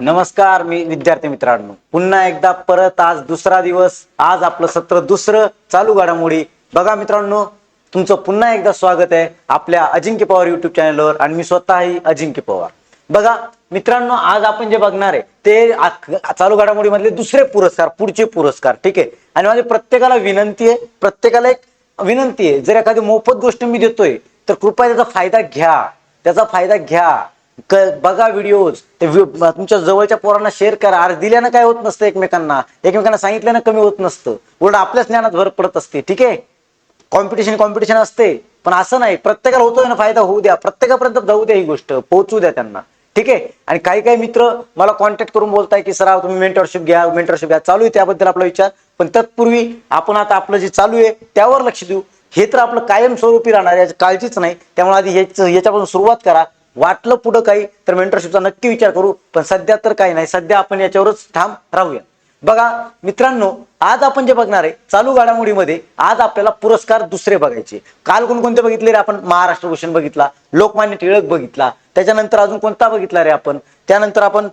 नमस्कार मी विद्यार्थी मित्रांनो. पुन्हा एकदा परत आज दुसरा दिवस आज आपलं सत्र दुसरं चालू घडामोडी. बघा मित्रांनो तुमचं पुन्हा एकदा स्वागत आहे आपल्या अजिंक्य पवार युट्यूब चॅनलवर आणि मी स्वतःही अजिंक्य पवार. बघा मित्रांनो आज आपण जे बघणार आहे ते चालू घडामोडी मधले दुसरे पुरस्कार पुढचे पुरस्कार ठीक आहे? आणि माझी प्रत्येकाला विनंती आहे प्रत्येकाला एक विनंती आहे जर एखादी मोफत गोष्ट मी देतोय तर कृपया त्याचा फायदा घ्या. त्याचा फायदा घ्या. बघा व्हिडिओज ते तुमच्या जवळच्या पोरांना शेअर करा. अरे दिल्यानं काय होत नसतं एकमेकांना. एकमेकांना सांगितल्यानं कमी होत नसतं. उलट आपल्याच ज्ञानात भर पडत असते. ठीक आहे? कॉम्पिटिशन कॉम्पिटिशन असते. पण असं नाही. प्रत्येकाला होतोय ना फायदा? होऊ द्या. प्रत्येकापर्यंत जाऊ द्या ही गोष्ट. पोहोचू द्या त्यांना. ठीक आहे? आणि काही काही मित्र मला कॉन्टॅक्ट करून बोलताय की सर तुम्ही मेंटरशिप घ्या मेंटरशिप घ्या. चालू आहे त्याबद्दल आपला विचार. पण तत्पूर्वी आपण आता आपलं जे चालू आहे त्यावर लक्ष देऊ. हे तर आपलं कायमस्वरूपी राहणार याची काळजीच नाही. त्यामुळे आधी ह्याच याच्यापासून सुरुवात करा. वाटलं पुढं काही तर मेंटरशिपचा नक्की विचार करू. पण सध्या तर काही नाही. सध्या आपण याच्यावरच ठाम राहूया. बघा मित्रांनो आज आपण जे बघणार आहे चालू घडामोडीमध्ये आज आपल्याला पुरस्कार दुसरे बघायचे. काल कोणकोणते बघितले रे आपण? महाराष्ट्र भूषण बघितला लोकमान्य टिळक बघितला त्याच्यानंतर अजून कोणता बघितला रे आपण? त्यानंतर आपण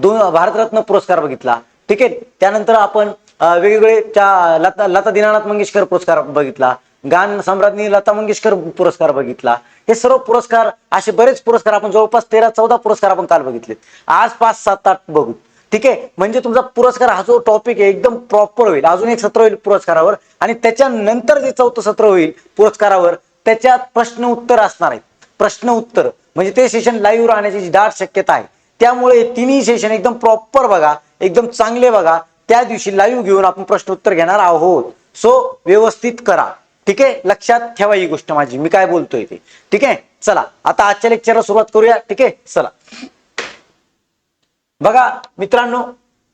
दोन भारतरत्न पुरस्कार बघितला. ठीक आहे? त्यानंतर आपण वेगवेगळे त्या लता लता दीनानाथ मंगेशकर पुरस्कार बघितला. गान सम्राज्ञी लता मंगेशकर पुरस्कार बघितला. हे सर्व पुरस्कार असे बरेच पुरस्कार आपण जवळपास तेरा चौदा पुरस्कार आपण काल बघितले आज पाच सात आठ बघू. ठीक आहे? म्हणजे तुमचा पुरस्कार हा जो टॉपिक आहे एकदम प्रॉपर होईल. अजून एक सत्र होईल पुरस्कारावर आणि त्याच्यानंतर जे चौथं सत्र होईल पुरस्कारावर त्याच्यात प्रश्न उत्तर असणार आहेत. प्रश्न उत्तर. म्हणजे ते सेशन लाईव्ह राहण्याची जी दाट शक्यता आहे. त्यामुळे तिन्ही सेशन एकदम प्रॉपर बघा. एकदम चांगले बघा. त्या दिवशी लाईव्ह घेऊन आपण प्रश्न उत्तर घेणार आहोत. सो व्यवस्थित करा. ठीक आहे? लक्षात ठेवा ही गोष्ट माझी. मी काय बोलतोय ते. ठीक आहे? चला. आता आजच्या लेक्चरला सुरुवात करूया. ठीक आहे? चला. बघा मित्रांनो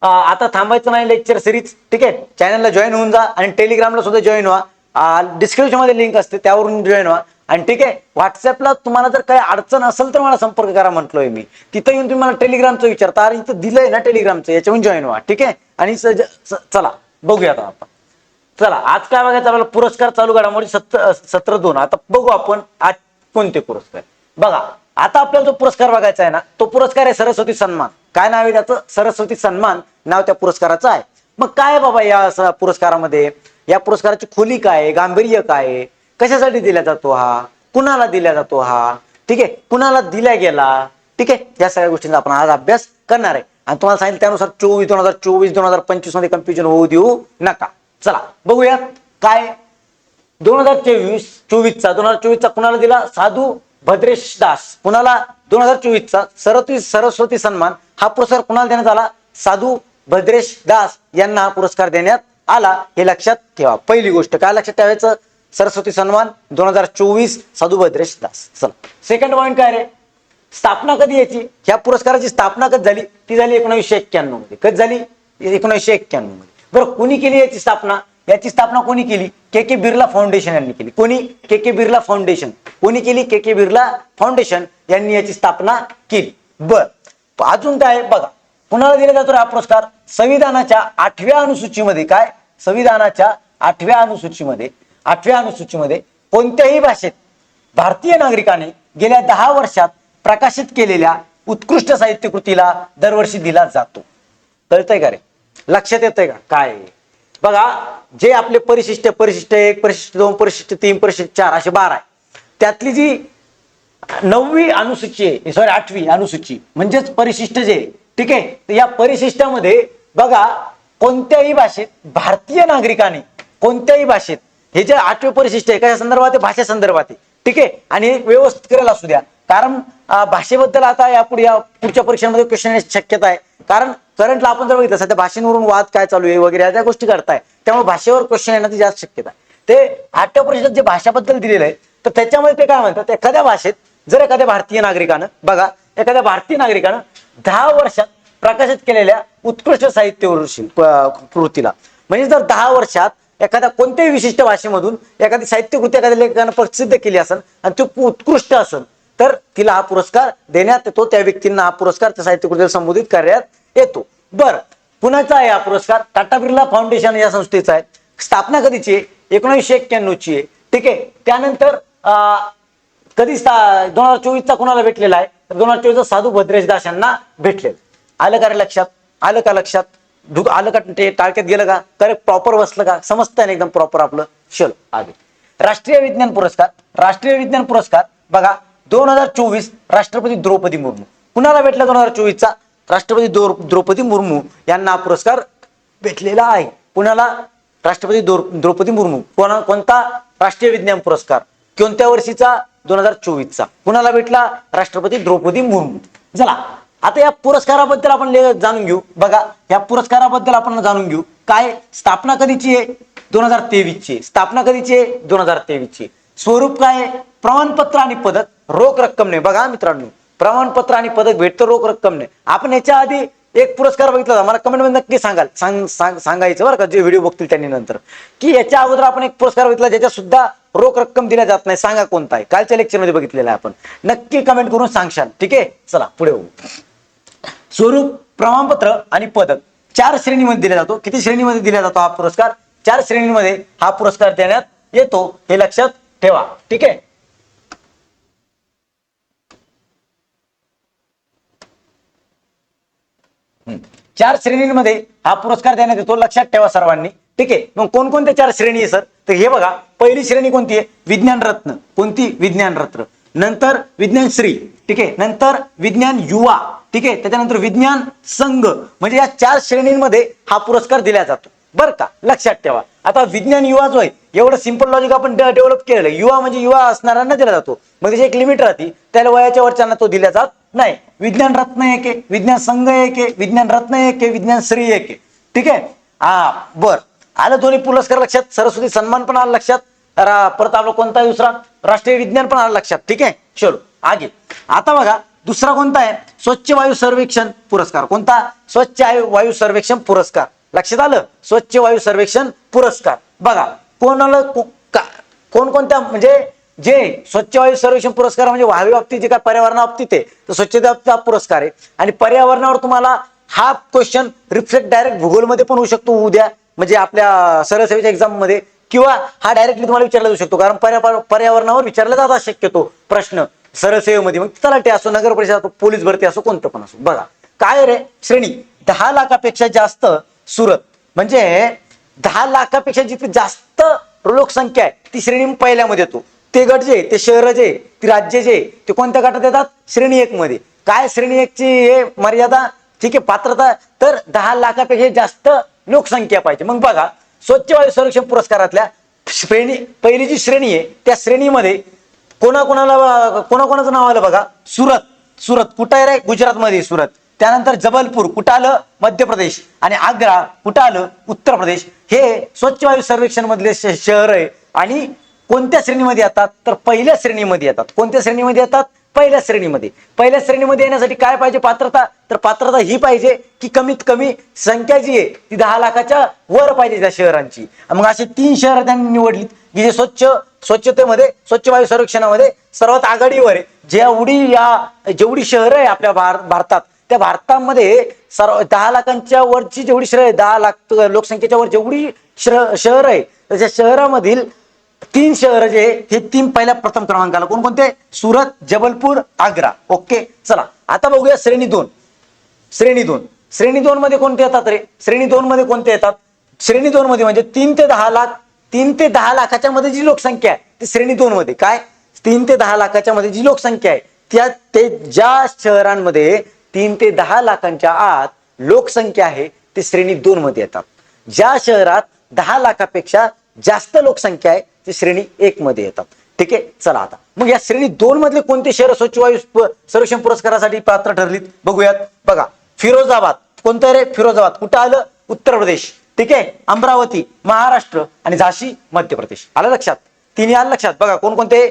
आता थांबायचं नाही लेक्चर सिरीज ठीक आहे? चॅनलला जॉईन होऊन जा आणि टेलिग्रामला सुद्धा जॉईन व्हा. डिस्क्रिप्शनमध्ये लिंक असते त्यावरून जॉईन व्हा. आणि ठीक आहे? व्हॉट्सअपला तुम्हाला जर काही अडचण असेल तर मला संपर्क करा म्हटलोय मी. तिथं येऊन तुम्ही मला टेलिग्रामचं विचारता. अरे इथं दिलंय ना टेलिग्रामचं याच्यावरून जॉईन व्हा. ठीक आहे? आणि चला. बघूया आता आपण. चला आज काय बघायचं? आपल्याला पुरस्कार चालू घडामोडी म्हणजे सत्र सत्र दोन. आता बघू आपण आज कोणते पुरस्कार. बघा आता आपल्याला जो पुरस्कार बघायचा आहे ना तो पुरस्कार आहे सरस्वती सन्मान. काय नाव आहे त्याचं? सरस्वती सन्मान नाव त्या पुरस्काराचं आहे. मग काय बाबा या पुरस्कारामध्ये? या पुरस्काराची खोली काय? गांभीर्य काय? कशासाठी दिला जातो हा? कुणाला दिला जातो हा? ठीक आहे कुणाला दिला गेला? ठीक आहे या सगळ्या गोष्टींचा आपण आज अभ्यास करणार आहे. आणि तुम्हाला सांगितलं त्यानुसार चोवीस दोन हजार चोवीस दोन हजार पंचवीसमध्ये कन्फ्युजन होऊ देऊ नका. चला बघूयात काय दोन हजार चोवीस चोवीसचा दोन हजार चोवीसचा कुणाला दिला? साधू भद्रेश दास. कुणाला? दोन हजार चोवीसचा सरस्वती सरस्वती सन्मान. हा पुरस्कार कुणाला देण्यात आला? साधू भद्रेश दास यांना हा पुरस्कार देण्यात आला. हे लक्षात ठेवा. पहिली गोष्ट काय लक्षात ठेवायचं? सरस्वती सन्मान दोन हजार चोवीस साधू भद्रेश दास. चला. सेकंड पॉईंट काय रे? स्थापना कधी याची ह्या पुरस्काराची स्थापना कधी झाली? ती झाली एकोणीसशे एक्क्याण्णवमध्ये कधी झाली? एकोणीसशे एक्क्याण्णवमध्ये बरं कोणी केली याची स्थापना? याची स्थापना कोणी केली? के के बिर्ला फाउंडेशन यांनी केली. कोणी? के के बिर्ला फाउंडेशन कोणी केली? के के बिर्ला फाउंडेशन यांनी याची स्थापना केली. बर अजून काय आहे? बघा कुणाला दिला जातो हा पुरस्कार? संविधानाच्या आठव्या अनुसूचीमध्ये काय? संविधानाच्या आठव्या अनुसूचीमध्ये आठव्या अनुसूचीमध्ये कोणत्याही भाषेत भारतीय नागरिकाने गेल्या दहा वर्षात प्रकाशित केलेल्या उत्कृष्ट साहित्य कृतीला दरवर्षी दिला जातो. कळतंय का रे? लक्षात येतंय का? काय? बघा जे आपले परिशिष्ट परिशिष्ट एक परिशिष्ट दोन परिशिष्ट तीन परिशिष्ट चार असे बारा आहे. त्यातली जी नववी अनुसूची आहे सॉरी आठवी अनुसूची म्हणजेच परिशिष्ट जे ठीक आहे? तर या परिशिष्टामध्ये बघा कोणत्याही भाषेत भारतीय नागरिकाने कोणत्याही भाषेत हे जे आठवे परिशिष्ट आहे कशा संदर्भात आहे? भाषे संदर्भात आहे ठीक आहे? आणि हे व्यवस्थित करायला असू द्या. कारण भाषेबद्दल आता यापुढे या पुढच्या परीक्षांमध्ये क्वेश्चन शक्यता आहे. कारण करंटला आपण जर बघितलं सध्या भाषेवरून वाद काय चालू आहे वगैरे या त्या गोष्टी करताय त्यामुळे भाषेवर क्वेश्चन येण्याची जास्त शक्यता आहे. ते आठव्या परिषदेत जे भाषाबद्दल दिलेलं आहे तर त्याच्यामध्ये ते काय म्हणतात एखाद्या भाषेत जर एखाद्या भारतीय नागरिकानं बघा एखाद्या भारतीय नागरिकानं दहा वर्षात प्रकाशित केलेल्या उत्कृष्ट साहित्य कृतीला. म्हणजे जर दहा वर्षात एखाद्या कोणत्याही विशिष्ट भाषेमधून एखादी साहित्यकृती एखाद्या लेखकानं प्रसिद्ध केली असेल आणि ती उत्कृष्ट असेल तर तिला हा पुरस्कार देण्यात येतो. त्या व्यक्तींना हा पुरस्कार त्या साहित्यकृतीला संबोधित करण्यात येतो. बर. पुण्याचा आहे हा पुरस्कार टाटा बिर्ला फाउंडेशन या संस्थेचा आहे. स्थापना कधीची आहे? एकोणीसशे एक्क्याण्णव ची आहे. ठीक आहे. त्यानंतर अं, कधी दोन हजार चोवीसचा कोणाला भेटलेला आहे? दोन हजार चोवीसचा साधू भद्रेश दास यांना भेटलेला आलं का रे लक्षात? आलं का लक्षात? ढुक आलं का ते टाळक्यात गेलं का? करेक्ट प्रॉपर बसलं का? समजतं ना एकदम प्रॉपर आपलं? चल आगे. राष्ट्रीय विज्ञान पुरस्कार. राष्ट्रीय विज्ञान पुरस्कार. बघा दोन हजार चोवीस राष्ट्रपती द्रौपदी मुर्मू. कुणाला भेटला दोन हजार चोवीसचा? राष्ट्रपती द्रौपदी मुर्मू यांना पुरस्कार भेटलेला आहे. कुणाला राष्ट्रपती द्रौपदी मुर्मू. कोणा कोणता राष्ट्रीय विज्ञान पुरस्कार? कोणत्या वर्षीचा? दोन हजार चोवीसचा. कुणाला भेटला राष्ट्रपती द्रौपदी मुर्मू. चला आता या पुरस्काराबद्दल आपण ले- जाणून घेऊ. बघा या पुरस्काराबद्दल आपण जाणून घेऊ. काय स्थापना कधीची आहे? दोन हजार तेवीसची. स्थापना कधीची आहे? दोन हजार तेवीसची. स्वरूप काय आहे? प्रमाणपत्र आणि पदक. रोख रक्कम नाही. बघा मित्रांनो. प्रमाणपत्र आणि पदक भेटतं रोख रक्कम नाही आपण याच्या आधी एक पुरस्कार बघितला होता. मला कमेंटमध्ये नक्की सांगाल. सांग सांग- सांगायचं बरं का? जे व्हिडिओ बघतील त्यांनी नंतर. की याच्या अगोदर आपण एक पुरस्कार बघितला ज्याच्यात सुद्धा रोख रक्कम दिल्या जात नाही. सांगा कोणता आहे. कालच्या लेक्चरमध्ये बघितलेला आहे आपण. नक्की कमेंट करून सांगशाल. ठीक आहे? चला पुढे होऊ स्वरूप प्रमाणपत्र आणि पदक. चार श्रेणीमध्ये दिला जातो. किती श्रेणीमध्ये दिला जातो हा पुरस्कार? चार श्रेणीमध्ये हा पुरस्कार देण्यात येतो. हे लक्षात ठेवा. ठीक आहे? चार श्रेणींमध्ये हा पुरस्कार देण्यात येतो लक्षात ठेवा सर्वांनी. ठीक आहे? मग कोणकोणत्या चार श्रेणी आहे सर? तर हे बघा पहिली श्रेणी कोणती आहे? विज्ञान रत्न. कोणती? विज्ञान रत्न. नंतर विज्ञान श्री. ठीक आहे? नंतर विज्ञान युवा. ठीक आहे? त्याच्यानंतर विज्ञान संघ. म्हणजे या चार श्रेणींमध्ये हा पुरस्कार दिला जातो. बरं का? लक्षात ठेवा. आता विज्ञान युवा जो आहे एवढं सिंपल लॉजिक आपण डेव्हलप केलेलं युवा म्हणजे युवा असणाऱ्यांना दिला जातो. मग त्याची एक लिमिट राहते. त्याला वयाच्या वरच्यांना तो दिला जात नाही विज्ञान रत्न एक आहे विज्ञान संघ एक आहे विज्ञान रत्न एक आहे विज्ञान श्री एक. आहे ठीक आहे? हा बर. आलं दोन्ही पुरस्कार लक्षात सरस्वती सन्मान पण आला लक्षात परत आपला कोणता दुसरा राष्ट्रीय विज्ञान पण आला लक्षात ठीक आहे? चलो आगे. आता बघा दुसरा कोणता आहे? स्वच्छ वायू सर्वेक्षण पुरस्कार. कोणता? स्वच्छ वायू- वायू सर्वेक्षण पुरस्कार. लक्षात आलं? स्वच्छ वायू सर्वेक्षण पुरस्कार. बघा कोणाला का- कोणकोणत्या म्हणजे जे स्वच्छ वायू सर्वेक्षण पुरस्कार म्हणजे वायू बाबतीत जे काय पर्यावरणा बाबतीत आहे तर स्वच्छता बाबतीत हा पुरस्कार आहे. आणि पर्यावरणावर तुम्हाला हा क्वेश्चन रिफ्लेक्ट डायरेक्ट भूगोलमध्ये पण होऊ शकतो उद्या म्हणजे आपल्या सरळ सेवेच्या एक्झाममध्ये किंवा हा डायरेक्टली तुम्हाला विचारला जाऊ शकतो. कारण पर्यावरणावर विचारला जात शक्यतो प्रश्न सरळ सेवेमध्ये मग तलाठी असो नगर परिषद असो पोलीस भरती असो कोणतं पण असो. बघा काय रे? श्रेणी दहा लाखापेक्षा जास्त सुरत. म्हणजे दहा लाखापेक्षा जिथे जास्त लोकसंख्या आहे ती श्रेणी पहिल्यामध्ये येतो. ते गट जे ते शहर जे ते राज्य जे ते कोणत्या गटात येतात? श्रेणी एक मध्ये. काय श्रेणी एक ची हे मर्यादा? ठीक आहे पात्रता. तर दहा लाखापेक्षा जास्त लोकसंख्या पाहिजे. मग बघा स्वच्छ वायू संरक्षण पुरस्कारातल्या श्रेणी पहिली जी श्रेणी आहे त्या श्रेणीमध्ये कोणाकोणाला कोणाकोणाचं नाव आलं बघा? सुरत. सुरत. कुठं आहे रे? गुजरातमध्ये सुरत. त्यानंतर जबलपूर. कुठं आलं? मध्य प्रदेश आणि आग्रा. कुठं आलं? उत्तर प्रदेश. हे स्वच्छ वायू सर्वेक्षण मधले शहर आहे. आणि कोणत्या श्रेणीमध्ये येतात? तर पहिल्या श्रेणीमध्ये येतात. कोणत्या श्रेणीमध्ये येतात? पहिल्या श्रेणीमध्ये. पहिल्या श्रेणीमध्ये येण्यासाठी काय पाहिजे? पात्रता? तर पात्रता ही पाहिजे की कमीत कमी संख्या जी आहे ती दहा लाखाच्या वर पाहिजे त्या शहरांची. मग अशी तीन शहरं त्यांनी निवडली की जे स्वच्छ स्वच्छतेमध्ये स्वच्छ वायू संरक्षणामध्ये सर्वात आघाडीवर आहे. जेवढी या जेवढी शहरं आहे आपल्या भार- भारतात त्या भारतामध्ये सर्व दहा लाखांच्या वरची जेवढी शहर आहे दहा लाख लोकसंख्येच्या वर जेवढी शहर शहर आहे त्याच्या शहरामधील तीन शहर जे हे तीन पहिल्या प्रथम क्रमांकाला. कोणकोणते? सुरत जबलपूर आग्रा. ओके चला. आता बघूया श्रेणी दोन. श्रेणी दोन. श्रेणी दोन मध्ये कोणते येतात रे? श्रेणी दोन मध्ये कोणते येतात? श्रेणी दोन मध्ये म्हणजे तीन ते दहा लाख तीन ते दहा लाखाच्या मध्ये जी लोकसंख्या आहे ती श्रेणी दोन मध्ये काय? तीन ते दहा लाखाच्या मध्ये जी लोकसंख्या आहे त्या ते ज्या शहरांमध्ये तीन ते दहा लाखांच्या आत लोकसंख्या आहे ते श्रेणी दोन मध्ये येतात. ज्या शहरात दहा लाखापेक्षा जास्त लोकसंख्या आहे ते श्रेणी एक मध्ये येतात. ठीक आहे? चला आता. मग या श्रेणी दोन मधले कोणते शहर स्वच्छ वायू प- सर्वेक्षण पुरस्कारासाठी पात्र ठरलीत? बघूयात. बघा. फिरोजाबाद. कोणतं रे? फिरोजाबाद. कुठं आलं? उत्तर प्रदेश. ठीक आहे? अमरावती महाराष्ट्र आणि झाशी मध्य प्रदेश. आलं लक्षात? तिन्ही आलं लक्षात? बघा कोणकोणते?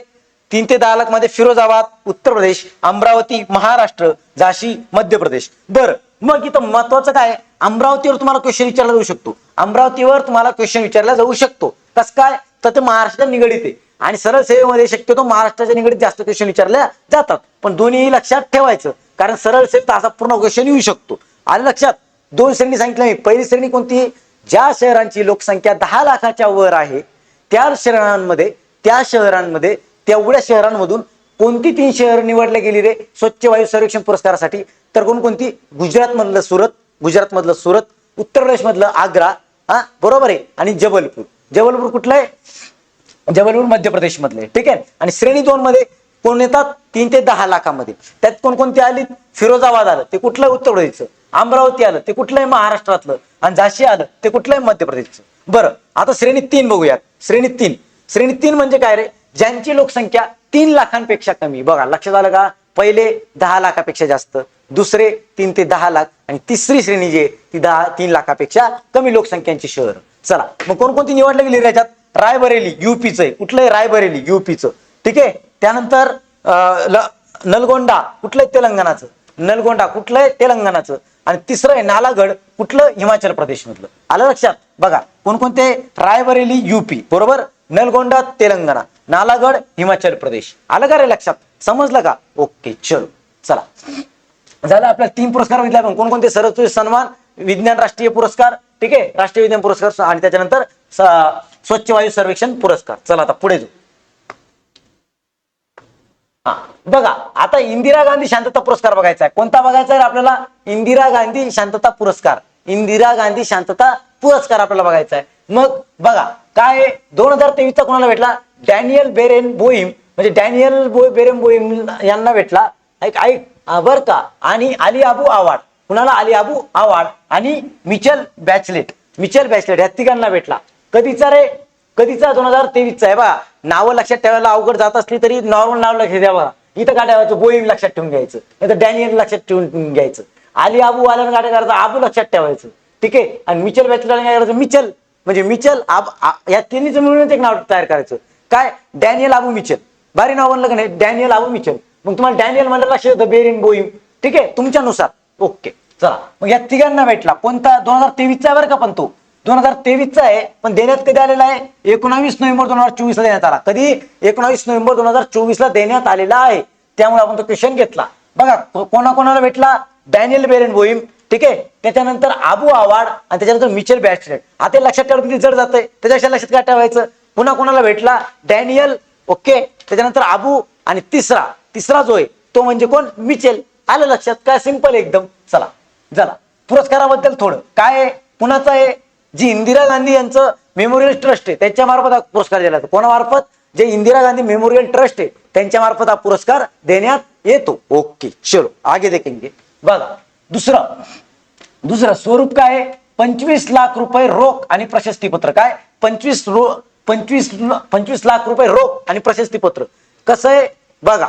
तीन ते दहा लाखमध्ये फिरोजाबाद उत्तर प्रदेश अमरावती महाराष्ट्र झाशी मध्य प्रदेश. बरं. मग इथं महत्वाचं काय? अमरावतीवर तुम्हाला क्वेश्चन विचारला जाऊ शकतो. अमरावतीवर तुम्हाला क्वेश्चन विचारला जाऊ शकतो. कस काय? तर ते महाराष्ट्राच्या निगडीत आहे. आणि सरळ सेवेमध्ये शक्यतो महाराष्ट्राच्या निगडीत जास्त क्वेश्चन विचारल्या जातात. पण दोन्ही लक्षात ठेवायचं. कारण सरळ सेवेत असा पूर्ण क्वेश्चन येऊ शकतो. आणि लक्षात दोन श्रेणी सांगितलं मी. पहिली श्रेणी कोणती? ज्या शहरांची लोकसंख्या दहा लाखाच्या वर आहे त्या शहरांमध्ये त्या शहरांमध्ये तेवढ्या शहरांमधून कोणती तीन शहर निवडले गेली रे? स्वच्छ वायू सर्वेक्षण पुरस्कारासाठी. तर कोणकोणती गुजरात मधलं सुरत गुजरात मधलं सुरत उत्तर प्रदेश मधलं आग्रा हा? बरोबर आहे. आणि जबलपूर. जबलपूर कुठलं आहे? जबलपूर मध्य प्रदेश मधले ठीक आहे? आणि श्रेणी दोन मध्ये कोण येतात? तीन ते दहा लाखामध्ये. त्यात कोणकोणती आली फिरोजाबाद आलं. ते कुठलं आहे? उत्तर प्रदेशचं. अमरावती आलं. ते कुठलं आहे? महाराष्ट्रातलं. आणि झाशी आलं. ते कुठलं आहे? मध्य प्रदेशचं. बरं. आता श्रेणी तीन बघूयात. श्रेणी तीन. श्रेणी तीन म्हणजे काय रे? ज्यांची लोकसंख्या तीन लाखांपेक्षा कमी. बघा लक्षात आलं का? पहिले दहा लाखापेक्षा जास्त. दुसरे तीन ते दहा लाख. आणि तिसरी श्रेणी जी आहे ती दहा तीन लाखापेक्षा कमी लोकसंख्यांची शहर. चला मग कोणकोणती निवडली गेली याच्यात? रायबरेली युपीचं आहे. कुठलं रायबरेली युपीचं. ठीक आहे? त्यानंतर नलगोंडा कुठलंय तेलंगणाचं. नलगोंडा कुठलंय तेलंगणाचं. आणि तिसरं आहे नालागड कुठलं? हिमाचल प्रदेश मधलं आलं लक्षात? बघा कोणकोणते? रायबरेली युपी. बरोबर? नलगोंडा तेलंगणा. नालागड हिमाचल प्रदेश. आलं का रे लक्षात? समजलं का? ओके चलो. चला. झालं आपल्या तीन पुरस्कार बघितले आपण. कोणकोणते? सरस्वती सन्मान विज्ञान राष्ट्रीय पुरस्कार ठीक आहे? राष्ट्रीय विज्ञान पुरस्कार आणि त्याच्यानंतर स्वच्छ वायू सर्वेक्षण पुरस्कार. चला आता पुढे जाऊ. हा बघा आता इंदिरा गांधी शांतता पुरस्कार बघायचा आहे. कोणता बघायचा आहे आपल्याला? इंदिरा गांधी शांतता पुरस्कार. इंदिरा गांधी शांतता पुरस्कार आपल्याला बघायचा आहे. मग बघा काय दोन हजार तेवीसचा कोणाला भेटला? Daniel Barenboim. म्हणजे डॅनियल बो बेरेन बोईम यांना भेटला. ऐक ऐक बर का? आणि अली अबू आवाड कुणाला अली अबू? आवाड आणि मिचल बॅचलेट. मिचल बॅचलेट या तिघांना भेटला. कधीचा रे? कधीचा? दोन हजार तेवीसचा आहे बघा नावं लक्षात ठेवायला अवघड जात असली तरी नॉर्मल नाव लक्षात द्या बघा. इथं काय ठेवायचं? बोईम लक्षात ठेवून घ्यायचं. नाही तर डॅनियल लक्षात ठेवून घ्यायचं. आली आबू आल्यानं काय करायचं? आबू लक्षात ठेवायचं. ठीक आहे? आणि मिचल बॅचलेट काय करायचं? मिचल. म्हणजे मिचल आब या तिन्हीच मिळूनच एक नाव तयार करायचं. काय? Daniel Abu Mitchell. भारी नाव बनलं का नाही? Daniel Abu Mitchell. मग तुम्हाला डॅनियल म्हणलं लक्षात येतं बेरिन बोईम ठीक आहे? तुमच्यानुसार. ओके. चला. मग या तिघांना भेटला. कोणता? दोन हजार तेवीसचा आहे बरं का पण तो. दोन हजार तेवीसचा आहे पण देण्यात कधी आलेला आहे? एकोणावीस नोव्हेंबर दोन हजार चोवीस ला देण्यात आला. कधी? एकोणावीस नोव्हेंबर दोन हजार चोवीस ला देण्यात आलेला आहे. त्यामुळे आपण तो क्वेश्चन घेतला. बघा कोणाकोणाला भेटला? डॅनियल बेरेन बोईम ठीक आहे? त्याच्यानंतर आबू आवाड आणि त्याच्यानंतर मिचेल बॅटलेट आता लक्षात ठेवलं किती जड जातंय. त्याच्यापेक्षा लक्षात काय ठेवायचं? पुन्हा कोणाला भेटला? डॅनियल. ओके? त्याच्यानंतर आबू आणि तिसरा. तिसरा जो आहे तो म्हणजे कोण? मिचेल. आलं लक्षात? काय? सिंपल एकदम. चला. झाला पुरस्काराबद्दल थोडं. काय पुण्याचं आहे? जी इंदिरा गांधी यांचं मेमोरियल ट्रस्ट आहे त्यांच्या मार्फत हा पुरस्कार दिला जातो. कोणामार्फत? जे इंदिरा गांधी मेमोरियल ट्रस्ट आहे त्यांच्या मार्फत हा पुरस्कार देण्यात येतो. ओके चलो आगे देखेंगे. बघा दुसरं. दुसरं स्वरूप काय आहे? पंचवीस लाख रुपये रोख आणि प्रशस्तीपत्र. काय? पंचवीस रो पंचवीस पंचवीस लाख रुपये रोख आणि प्रशस्तीपत्र. कसं आहे? बघा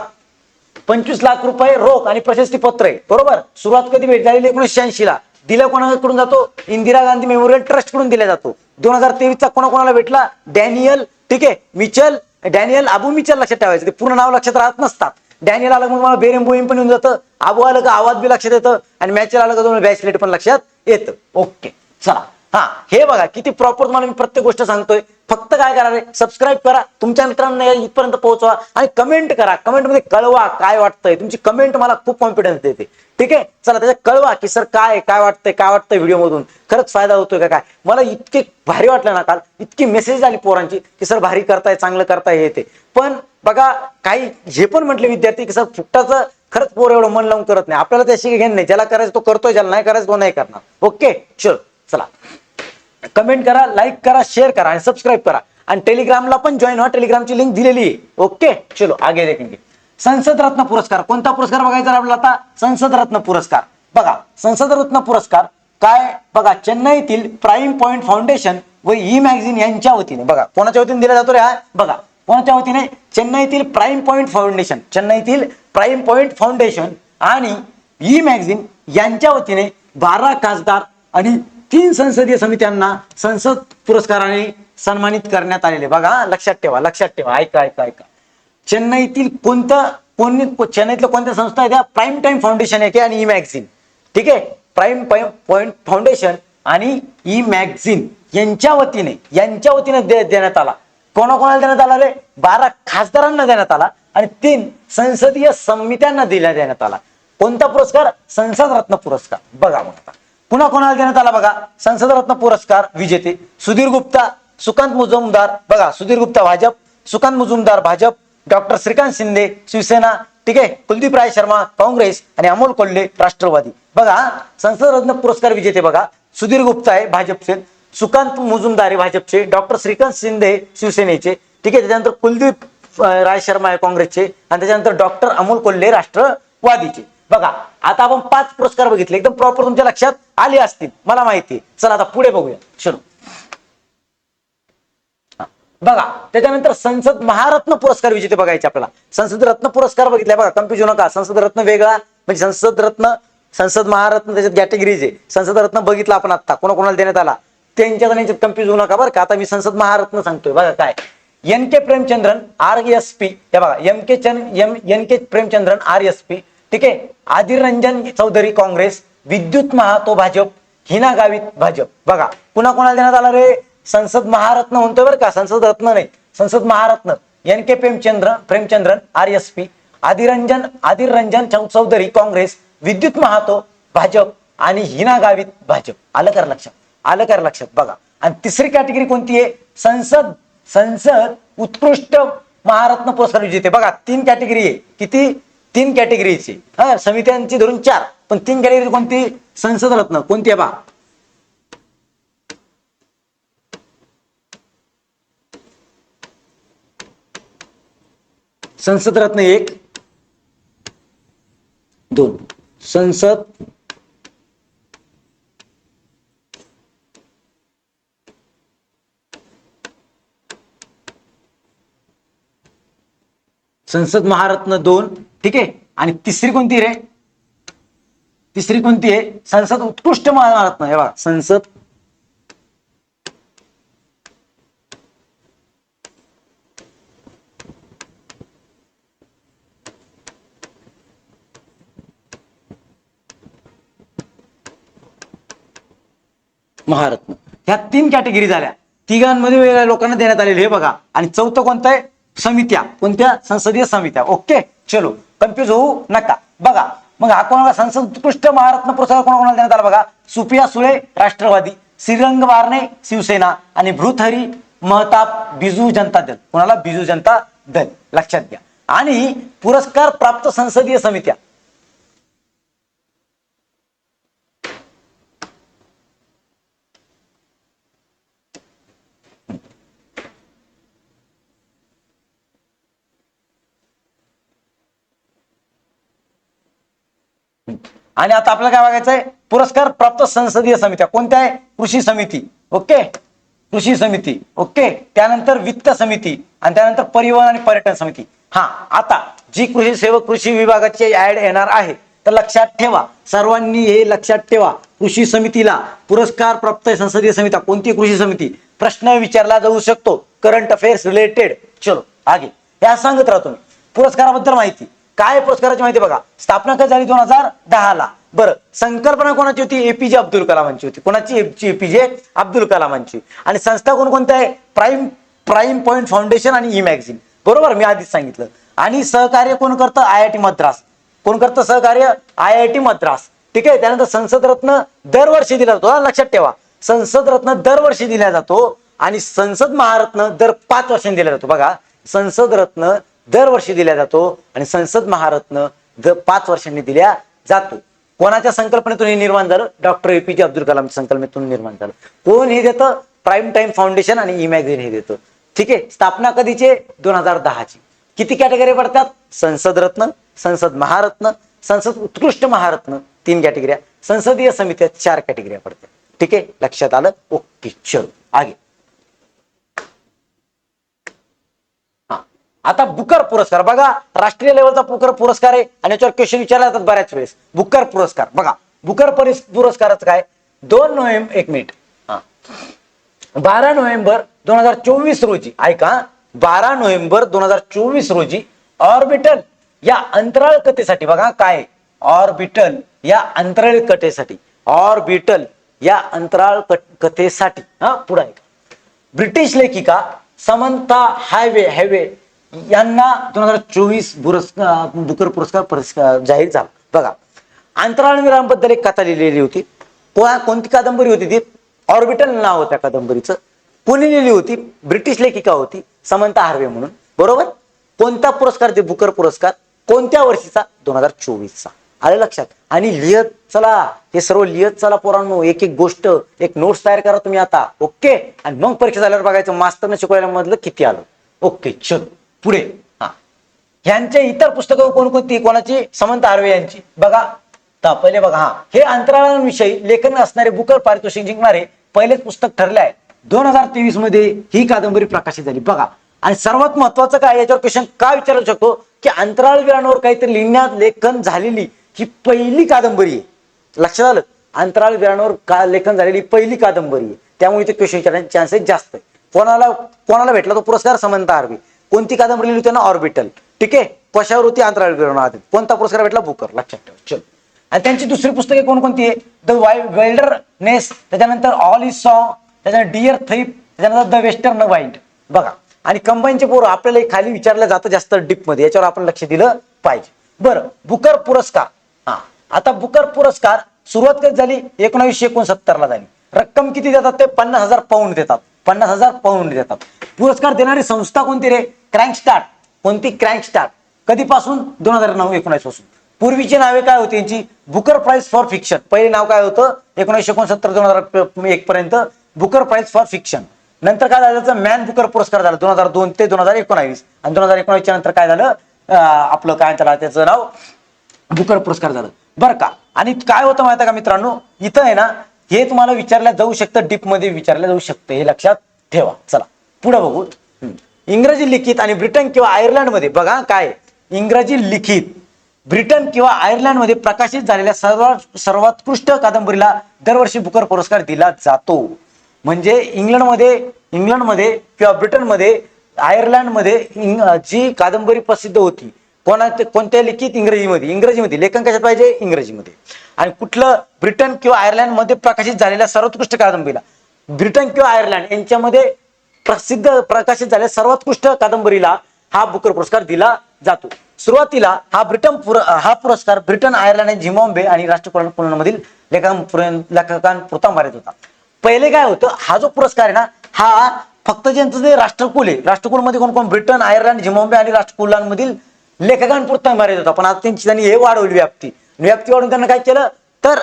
पंचवीस लाख रुपये रोख आणि प्रशस्ती पत्र आहे बरोबर? सुरुवात कधी भेट झालेली? एकोणीसशे ऐंशी ला दिला कोणाकडून जातो? इंदिरा गांधी मेमोरियल ट्रस्टकडून दिला जातो. दोन हजार तेवीसचा कोणाकोणाला भेटला? डॅनियल ठीक आहे मिचल डॅनियल अबू मिचल लक्षात ठेवायचं. ते पूर्ण नाव लक्षात राहत नसतात. डॅनियल आलं म्हणून मला बेरेम बोईम पण येऊन जातं. आबू आलं का आवाज बी लक्षात येतं. आणि मॅच आलं का तुम्हाला बॅचलेट पण लक्षात येतं. ओके चला. हा हे बघा किती प्रॉपर तुम्हाला मी प्रत्येक गोष्ट सांगतोय. फक्त काय करा रे सबस्क्राईब करा. तुमच्या मित्रांना इथपर्यंत पोहोचवा आणि कमेंट करा. कमेंटमध्ये कळवा काय वाटतंय. तुमची कमेंट मला खूप कॉन्फिडन्स देते. ठीक आहे? चला त्याच्यात कळवा की सर काय काय वाटतंय काय वाटतंय व्हिडिओ मधून खरंच फायदा होतोय का काय? मला इतके भारी वाटलं ना काल. इतकी मेसेज आली पोरांची की सर भारी करताय चांगलं करताय हे ते. पण बघा काही जे पण म्हटले विद्यार्थी की सर फुकटाचं खरंच पोर एवढं मन लावून करत नाही. आपल्याला त्याशी घेणं नाही. ज्याला करायचं तो करतोय ज्याला नाही करायचं तो नाही करणार. ओके? चल चला. कमेंट करा लाईक करा शेअर करा आणि सबस्क्राईब करा. आणि टेलिग्रामला पण जॉईन व्हा. टेलिग्रामची लिंक दिलेली आहे. ओके चलो आगे देखेंगे संसद रत्न पुरस्कार. कोणता पुरस्कार बघायचा आहे आपल्याला आता? संसद रत्न पुरस्कार. बघा संसद रत्न पुरस्कार काय? बघा चेन्नईतील प्राईम पॉइंट फाउंडेशन व ई मॅगझिन यांच्या वतीने. बघा कोणाच्या वतीने दिला जातो रे हा? बघा कोणाच्या वतीने? चेन्नईतील प्राईम पॉइंट फाउंडेशन चेन्नईतील प्राईम पॉइंट फाउंडेशन आणि ई मॅगझिन यांच्या वतीने बारा खासदार आणि तीन संसदीय समित्यांना संसद पुरस्काराने सन्मानित करण्यात आलेले. बघा हा, लक्षात ठेवा लक्षात ठेवा. ऐका ऐका ऐका. चेन्नईतील कोणतं कोणी चेन्नईतल्या कोणत्या संस्था आहेत? त्या प्राईम टाइम फाउंडेशन आहे आणि ई मॅगझिन ठीक आहे? प्राईम पॉइंट फाउंडेशन आणि ई मॅगझिन यांच्या वतीने यांच्या वतीने देण्यात आला. कोणाकोणाला देण्यात आला रे? बारा खासदारांना देण्यात आला आणि तीन संसदीय समित्यांना दिला देण्यात आला. कोणता पुरस्कार? संसद रत्न पुरस्कार. बघा म्हणता पुन्हा कोणाला देण्यात आला बघा? संसद रत्न पुरस्कार विजेते. सुधीर गुप्ता सुकांत मुजुमदार. बघा सुधीर गुप्ता भाजप सुकांत मुजुमदार भाजप डॉक्टर श्रीकांत शिंदे शिवसेना ठीक आहे? कुलदीप राय शर्मा काँग्रेस आणि अमोल कोल्हे राष्ट्रवादी. बघा संसद रत्न पुरस्कार विजेते बघा. सुधीर गुप्ता आहे भाजपचे सुकांत मुजुमदार भाजपचे डॉक्टर श्रीकांत शिंदे शिवसेनेचे ठीक आहे? त्याच्यानंतर कुलदीप राय शर्मा आहे काँग्रेसचे आणि त्याच्यानंतर डॉक्टर अमोल कोल्हे राष्ट्रवादीचे. बघा आता आपण पाच पुरस्कार बघितले एकदम प्रॉपर तुमच्या लक्षात आले असतील मला माहिती चला आता पुढे बघूया. शुरू. बघा त्याच्यानंतर संसद महारत्न पुरस्कार विजेते बघायचे आपल्याला. संसद रत्न पुरस्कार बघितलाय बघा कन्फ्युज नका. संसद रत्न वेगळा म्हणजे संसद रत्न संसद महारत्न त्याच्यात कॅटेगरीज आहे संसद रत्न बघितला आपण आता कोणाकोणाला देण्यात आला? त्यांच्यात आणि यांच्यात कन्फ्युज होऊ नका बरं का. आता मी संसद महारत्न सांगतोय बघा काय. N K Premachandran R S P हे बघा M K Chand M N K Premachandran R S P ठीक आहे? आदिर रंजन चौधरी काँग्रेस विद्युत महातो भाजप हिना गावित भाजप. बघा पुन्हा कोणाला देण्यात आला रे? संसद महारत्न म्हणतोय बरं का? संसद रत्न नाही संसद महारत्न. N K Premchandra Premachandran R S P. Adhir Ranjan Adhir Ranjan चौ- चौधरी काँग्रेस विद्युत महातो भाजप आणि हिना गावित भाजप. आलं कर लक्षात आलं कर लक्षात. बघा आणि तिसरी कॅटेगरी कोणती आहे? संसद संसद उत्कृष्ट महारत्न पुरस्कार विजेते. बघा तीन कॅटेगरी आहे. किती? तीन कॅटेगरीची. हा समित्यांची धरून चार. पण तीन कॅटेगरी कोणती? संसद रत्न. कोणती आहे बा? संसद रत्न एक. दोन. संसद संसद महारत्न दोन. ठीक आहे? आणि तिसरी कोणती रे? तिसरी कोणती आहे? संसद उत्कृष्ट महारत्न हे बघा. संसद महारत्न. ह्या तीन कॅटेगरी झाल्या. तिघांमध्ये वेगळ्या लोकांना देण्यात आलेले हे बघा. आणि चौथं कोणतं आहे? समित्या. कोणत्या? संसदीय समित्या. ओके? चलो कन्फ्यूज होऊ नका. बघा मग हा कोणाला संसद उत्कृष्ट महारत्न पुरस्कार कोणाकोणाला देण्यात आला बघा? सुप्रिया सुळे राष्ट्रवादी श्रीरंग वारणे शिवसेना आणि भृतहरी महताब बिजू जनता दल. कोणाला? बिजू जनता दल. लक्षात घ्या. आणि पुरस्कार प्राप्त संसदीय समित्या. आणि आता आपल्याला काय बघायचंय? पुरस्कार प्राप्त संसदीय समित्या. कोणत्या आहे? कृषी समिती. ओके? कृषी समिती. ओके? त्यानंतर वित्त समिती आणि त्यानंतर परिवहन आणि पर्यटन समिती. हा आता जी कृषी सेवक कृषी विभागाची ऍड येणार आहे तर लक्षात ठेवा. सर्वांनी हे लक्षात ठेवा. कृषी समितीला पुरस्कार प्राप्त संसदीय समिती कोणती कृषी समिती? प्रश्न विचारला जाऊ शकतो. Current affairs related. चलो आगे. या सांगत राहतो मी पुरस्काराबद्दल माहिती. काय पुरस्काराची माहिती बघा? स्थापना कधी झाली दोन हजार दहा ला बरं संकल्पना कोणाची होती? एपीजे अब्दुल कलामांची होती. कोणाची? एपीजे अब्दुल कलामांची. आणि संस्था कोणकोणत्या आहे? प्राईम प्राईम पॉईंट फाउंडेशन आणि ई मॅगझिन बरोबर? मी आधीच सांगितलं. आणि सहकार्य कोण करतं? I I T Madras. कोण करतं सहकार्य? I I T Madras. ठीक आहे? त्यानंतर संसद रत्न दरवर्षी दिला जातो. लक्षात ठेवा. संसद रत्न दरवर्षी दिला जातो आणि संसद महारत्न दर पाच वर्षांनी दिला जातो. बघा संसद रत्न दरवर्षी दिला जातो आणि संसद महारत्न दर पाच वर्षांनी दिल्या जातो. कोणाच्या संकल्पनेतून हे निर्माण झालं? डॉक्टर एपीजे अब्दुल कलामच्या संकल्पनेतून निर्माण झालं. कोण हे देतं? प्राईम टाईम फाउंडेशन आणि ई हे देतं. ठीक आहे? स्थापना कधीचे? दोन हजार दहाची. किती कॅटेगरी पडतात? संसद रत्न संसद महारत्न संसद उत्कृष्ट महारत्न तीन कॅटेगऱ्या संसदीय समित्या चार कॅटेगऱ्या पडतात. ठीक आहे? लक्षात आलं? ओके चलो. आगे. आता बुकर पुरस्कार बघा राष्ट्रीय लेवलचा बुकर पुरस्कार आहे आणि याच्यावर क्वेश्चन विचारला जातात बऱ्याच वेळेस. बुकर पुरस्कार बघा बुकर परिस- पुरस्काराचं काय? दोन नोव्हेंबर एक मिनिट. हा. बारा नोव्हेंबर दोन हजार चोवीस रोजी ऐका बारा नोव्हेंबर दोन हजार चोवीस रोजी ऑर्बिटल या अंतराळ कथेसाठी बघा काय ऑर्बिटल या अंतराळ कथेसाठी ऑर्बिटल या अंतराळ कथेसाठी हा पुढे ऐका. ब्रिटिश लेखिका समंता हायवे हायवे यांना दोन हजार चोवीस पुरस्कार बुकर पुरस्कार पुरस्कार जाहीर झाला. बघा अंतराळवीरांबद्दल एक कथा लिहिलेली होती. कोणती कादंबरी होती ती? ऑर्बिटल नाव होत्या कादंबरीचं. कोणी लिहिली होती ब्रिटिश लेखिका होती समंता हार्वे म्हणून. बरोबर? कोणता पुरस्कार ते बुकर पुरस्कार? कोणत्या वर्षीचा? दोन हजार चोवीसचा. आलं लक्षात? आणि लिहत चला हे सर्व लिहत चला पोरांनो एक एक गोष्ट एक नोट्स तयार करा तुम्ही आता. ओके? आणि मग परीक्षा झाल्यावर बघायचं. मास्तरनं शिकवायला मधलं किती आलं? ओके चल. पुढे. हा. ह्यांचे इतर पुस्तकं कोणकोणती कोणाची? समंत आर्वे यांची. बघा. तर पहिले बघा. हा. हे अंतराळांविषयी लेखन असणारे बुकर पारितोषिक जिंकणारे पहिलेच पुस्तक ठरले आहे. दोन हजार तेवीसमध्ये ही कादंबरी प्रकाशित झाली. बघा. आणि सर्वात महत्वाचं काय? याच्यावर क्वेश्चन का विचारू शकतो? की अंतराळवीरांवर काहीतरी लिहिण्यात लेखन झालेली ही पहिली कादंबरी आहे. लक्षात आलं? अंतराळवीरांवर का लेखन झालेली पहिली कादंबरी आहे. त्यामुळे ते क्वेश्चन विचारण्याचे चान्सेस जास्त. आहे कोणाला कोणाला भेटला तो पुरस्कार? समंत आर्वी. कोणती कादंबरी लिहिली होती ना? ऑर्बिटल ठीक आहे? कशावर होती अंतराळवीरांवर कोणता पुरस्कार भेटला? बुकर. लक्षात ठेवा. चल. आणि त्यांची दुसरी पुस्तके कोणकोणती आहे? द वेल्डर नेस त्याच्यानंतर ऑल इज सॉ त्याच्यानंतर डिअर थैप त्याच्यानंतर द वेस्टर्न वाईंड बघा. आणि कंबाईनचे पोरं आपल्याला खाली विचारलं जातं जास्त डीपमध्ये याच्यावर आपण लक्ष दिलं पाहिजे. बरं. बुकर पुरस्कार. हा. आता बुकर पुरस्कार सुरुवात कधी झाली? एकोणावीसशे एकोणसत्तर ला झाली. रक्कम किती देतात ते? पन्नास हजार पाऊंड देतात. पन्नास हजार पाऊंड देतात. पुरस्कार देणारी संस्था कोणती रे? क्रँक स्टार्ट कोणती क्रँक स्टार्ट कधीपासून? दोन हजार नऊ एकोणीसपासून पूर्वीची नावे काय होती यांची? बुकर प्राईज फॉर फिक्शन पहिले नाव काय होतं? एकोणीसशे एकोणसत्तर दोन हजार एक पर्यंत बुकर प्राईज फॉर फिक्शन नंतर काय झालं तर मॅन बुकर पुरस्कार झाला. दोन हजार दोन ते दोन हजार एकोणावीस. आणि दोन हजार एकोणावीसच्या नंतर काय झालं? आपलं काय त्याला त्याचं नाव? बुकर पुरस्कार झालं. बरं का? आणि काय होतं माहिती आहे का मित्रांनो? इथं आहे ना हे तुम्हाला विचारल्या जाऊ शकतं डीपमध्ये विचारल्या जाऊ शकतं. हे लक्षात ठेवा. चला. पुढे बघू. हम्म. इंग्रजी लिखित आणि ब्रिटन किंवा आयर्लंडमध्ये बघा काय इंग्रजी लिखित ब्रिटन किंवा आयर्लंडमध्ये प्रकाशित झालेल्या सर्वात सर्वोत्कृष्ट कादंबरीला दरवर्षी बुकर पुरस्कार दिला जातो. म्हणजे इंग्लंडमध्ये इंग्लंडमध्ये किंवा ब्रिटनमध्ये आयर्लंडमध्ये इंग- जी कादंबरी प्रसिद्ध होती कोणा कोणत्या लिखित इंग्रजीमध्ये इंग्रजीमध्ये लेखन कशात पाहिजे? इंग्रजीमध्ये. आणि कुठलं ब्रिटन किंवा आयर्लंडमध्ये प्रकाशित झालेल्या सर्वोत्कृष्ट कादंबरीला ब्रिटन किंवा आयर्लंड यांच्यामध्ये प्रसिद्ध प्रकाशित झाल्या सर्वोत्कृष्ट कादंबरीला हा बुकर पुरस्कार दिला जातो. सुरुवातीला हा ब्रिटन पुर हा पुरस्कार ब्रिटन आयर्लंड आणि झिम्बॉम्बे आणि राष्ट्रकुल मधील लेखकांपुरता मर्यादित होता. पहिले काय होतं हा जो पुरस्कार आहे ना हा फक्त ज्यांचं जे राष्ट्रकुल आहे राष्ट्रकुलमध्ये कोण कोण ब्रिटन आयर्लंड झिम्बॉम्बे आणि राष्ट्रकुलांमधील लेखकांपुरता मर्यादित होता. पण आता त्यांची त्यांनी हे वाढवली व्याप्ती. व्याप्ती वाढवून त्यांना काय केलं तर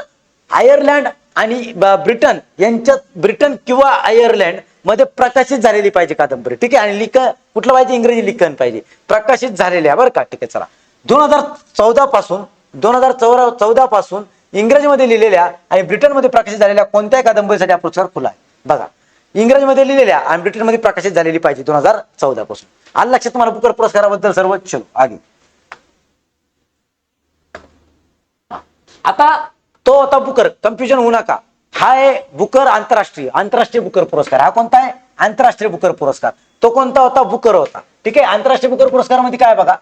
आयर्लंड आणि ब्रिटन यांच्यात ब्रिटन किंवा आयर्लंड मध्ये प्रकाशित झालेली पाहिजे कादंबरी. ठीक आहे? आणि लिखन कुठलं पाहिजे? इंग्रजी लिखन पाहिजे. प्रकाशित झालेले आहे. बरं का? ठीक आहे चला. दोन हजार चौदा पासून दोन हजार चौदा चौदा पासून इंग्रजीमध्ये लिहिलेल्या आणि ब्रिटनमध्ये प्रकाशित झालेल्या कोणत्याही कादंबरीसाठी हा पुरस्कार खुला आहे? बघा. इंग्रजीमध्ये लिहिलेल्या आणि ब्रिटनमध्ये प्रकाशित झालेली पाहिजे दोन हजार चौदा पासून. आलं लक्षात तुम्हाला बुकर पुरस्काराबद्दल सर्व चलो आगे. आता तो होता बुकर. कन्फ्युजन होऊ नका. हा आहे बुकर आंतरराष्ट्रीय. आंतरराष्ट्रीय बुकर पुरस्कार. हा कोणता आहे? आंतरराष्ट्रीय बुकर पुरस्कार. तो कोणता होता? बुकर होता. ठीक आहे? आंतरराष्ट्रीय बुकर पुरस्कारामध्ये काय बघा?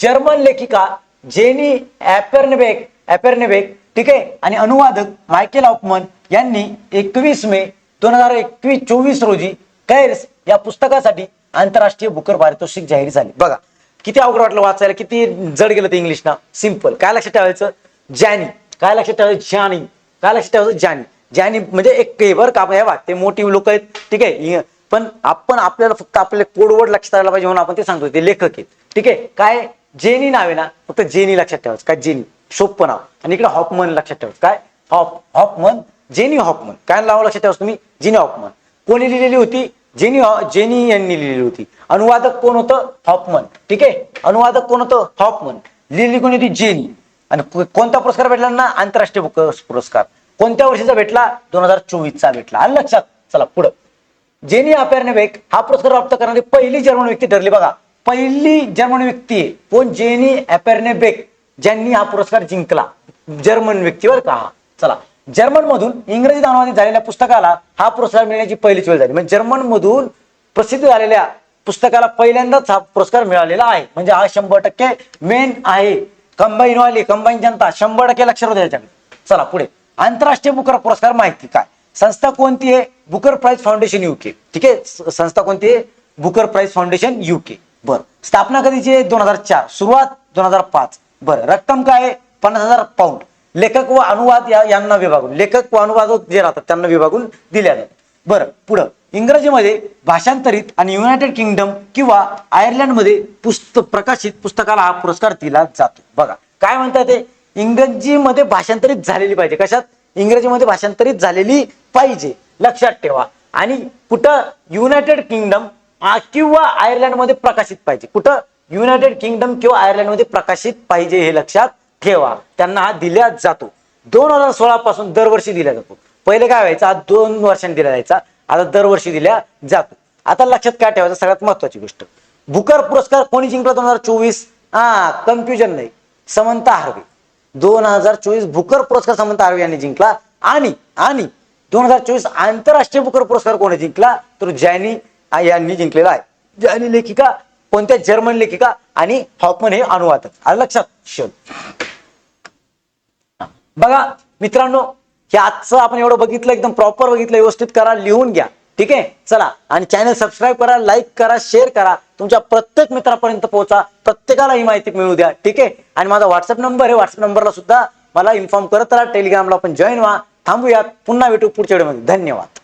जर्मन लेखिका जेनी ऍपेर्नेबेक ऍपेर्नेबेक ठीक आहे? आणि अनुवादक मायकेल ऑफमन यांनी एकवीस मे दोन हजार एकवीस चोवीस रोजी कैर्स या पुस्तकासाठी आंतरराष्ट्रीय बुकर पारितोषिक जाहीर झाली. बघा किती अवघड वाटलं वाचायला. किती जड गेलं ते इंग्लिश ना सिंपल काय लक्षात ठेवायचं? जॅनी काय लक्षात ठेवायचं? जानी काय लक्षात ठेवायचं? जानी ज्याने म्हणजे एक केबर का हे ते मोठी लोक आहेत ठीक आहे पण आपण आपल्याला फक्त आपले कोडवड लक्षात राहायला पाहिजे म्हणून आपण ते सांगतो ते लेखक आहेत ठीक आहे. काय? जेनी नाव आहे ना फक्त जेनी लक्षात ठेवायचं काय जेनी? सोपं नाव. आणि इकडे हॉपमन लक्षात ठेवायचं काय? Hop Hopman? Jenny Hopman. काय नाव लक्षात ठेवायचं तुम्ही? Jenny Hopman. कोणी लिहिलेली होती? जेनी हॉ- जेनी यांनी लिहिलेली होती. अनुवादक कोण होतं? हॉपमन ठीक आहे. अनुवादक कोण होतं? हॉपमन. लिहिली कोणी होती? जेनी. आणि कोणता पुरस्कार भेटला ना? आंतरराष्ट्रीय पुरस्कार. कोणत्या वर्षीचा भेटला? दोन हजार चोवीसचा भेटला. आणि लक्षात? चला पुढं. जेनी अपेर्नेबेक हा पुरस्कार प्राप्त करणारी पहिली जर्मन व्यक्ती ठरली बघा. पहिली जर्मन व्यक्ती कोण? जेनी अपेर्नेबेक ज्यांनी हा पुरस्कार जिंकला. जर्मन व्यक्तीवर का? चला. जर्मन मधून इंग्रजीत अनुवादित झालेल्या पुस्तकाला हा पुरस्कार मिळण्याची पहिलीच वेळ झाली. म्हणजे जर्मन मधून प्रसिद्ध झालेल्या पुस्तकाला पहिल्यांदाच हा पुरस्कार मिळालेला आहे. म्हणजे हा शंभर टक्के मेन आहे. कंबाईन वाली कंबाईन जनता शंभर टक्के लक्षात द्यायच्या चला पुढे. आंतरराष्ट्रीय बुकर पुरस्कार माहिती काय? संस्था कोणती आहे? बुकर प्राइज फाउंडेशन युके ठीक आहे? संस्था कोणती आहे? बुकर प्राइज फाउंडेशन युके बर. स्थापना कधीची आहे? दोन हजार चार. सुरुवात दोन हजार पाच. बरं. रक्कम काय आहे? पन्नास हजार पाऊंड लेखक व अनुवाद या यांना विभागून. लेखक व अनुवाद जे राहतात त्यांना विभागून दिल्या जातात. बरं. पुढं. इंग्रजीमध्ये भाषांतरित आणि युनायटेड किंगडम किंवा आयर्लंडमध्ये पुस्तक प्रकाशित पुस्तकाला हा पुरस्कार दिला जातो. बघा. काय म्हणतात ते? इंग्रजीमध्ये भाषांतरित झालेली पाहिजे. कशात? इंग्रजीमध्ये भाषांतरित झालेली पाहिजे. लक्षात ठेवा. आणि कुठं युनायटेड किंगडम किंवा आयर्लंडमध्ये प्रकाशित पाहिजे. कुठं? युनायटेड किंगडम किंवा आयर्लंडमध्ये प्रकाशित पाहिजे हे लक्षात ठेवा. त्यांना हा दिला जातो. दोन हजार सोळा पासून दरवर्षी दिला जातो. पहिले काय व्हायचं? हा दोन वर्षांनी दिला जायचा. आता दरवर्षी दिला जातो. आता लक्षात काय ठेवायचं? सगळ्यात महत्वाची गोष्ट. बुकर पुरस्कार कोणी जिंकला दोन हजार चोवीस? हा कन्फ्युजन नाही. Samantha Harvey. दोन हजार चोवीस बुकर पुरस्कार समंता आर्वे यांनी जिंकला. आणि आणि दोन हजार चोवीस आंतरराष्ट्रीय बुकर पुरस्कार कोणी जिंकला? तर जॅनी यांनी जिंकलेला आहे. जॅनी लेखिका कोणत्या जर्मन लेखिका आणि हॉपमन हे अनुवादक? आलं लक्षात? शोध. बघा मित्रांनो हे आजचं आपण एवढं बघितलं एकदम प्रॉपर बघितलं व्यवस्थित करा लिहून घ्या. ठीक आहे? चला. आणि चॅनल सबस्क्राईब करा लाईक करा शेअर करा. तुमच्या प्रत्येक मित्रापर्यंत पोहोचा. प्रत्येकाला ही माहिती मिळू द्या. ठीक आहे? आणि माझा व्हॉट्सअप नंबर आहे. व्हॉट्सअप नंबरला सुद्धा मला इन्फॉर्म करत राहा. टेलिग्रामला पण जॉईन व्हा. थांबूयात. पुन्हा भेटू पुढच्या व्हिडिओमध्ये धन्यवाद.